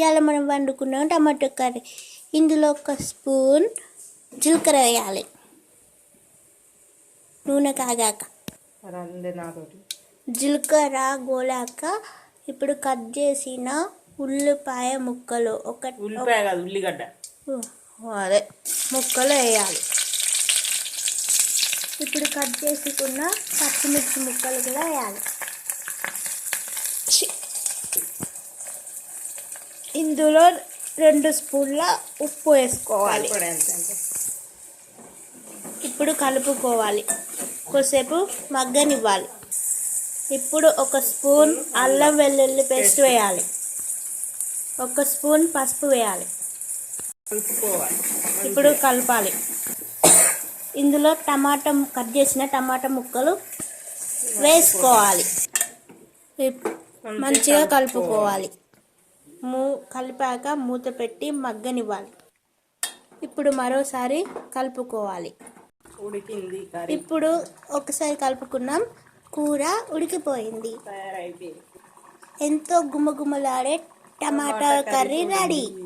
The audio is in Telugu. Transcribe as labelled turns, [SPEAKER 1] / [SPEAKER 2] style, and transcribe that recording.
[SPEAKER 1] ఇవాళ మనం వండుకున్నాం టమాటో కర్రీ. ఇందులో ఒక స్పూన్ జీలకర్ర వేయాలి. నూనె కాగాక. జీలకర్ర గోలాక ఇప్పుడు కట్ చేసిన ఉల్లిపాయ ముక్కలు. ఒక
[SPEAKER 2] ఉల్లిపాయ కాదు ఉల్లిగడ్డ.
[SPEAKER 1] అదే ముక్కలు వేయాలి. ఇప్పుడు కట్ చేసుకున్న పచ్చిమిర్చి ముక్కలు కూడా వేయాలి. ఇందులో రెండు స్పూన్ల ఉప్పు వేసుకోవాలి. ఇప్పుడు కలుపుకోవాలి. కొద్దిసేపు మగ్గనివ్వాలి. ఇప్పుడు ఒక స్పూన్ అల్లం వెల్లుల్లి పేస్ట్ వేయాలి. ఒక స్పూన్ పసుపు వేయాలి.
[SPEAKER 2] కలుపుకోవాలి.
[SPEAKER 1] ఇప్పుడు కలపాలి. ఇందులో టమాటా కట్ చేసిన టమాటా ముక్కలు వేసుకోవాలి. మంచిగా కలుపుకోవాలి. మూ కలిపాక మూత పెట్టి మగ్గనివ్వాలి. ఇప్పుడు మరోసారి కలుపుకోవాలి.
[SPEAKER 2] ఉడికింది
[SPEAKER 1] ఇప్పుడు ఒకసారి కలుపుకున్నాం. కూర ఉడికిపోయింది. ఎంతో గుమ్మగుమ్మలాడే టమాటా కర్రీ రెడీ.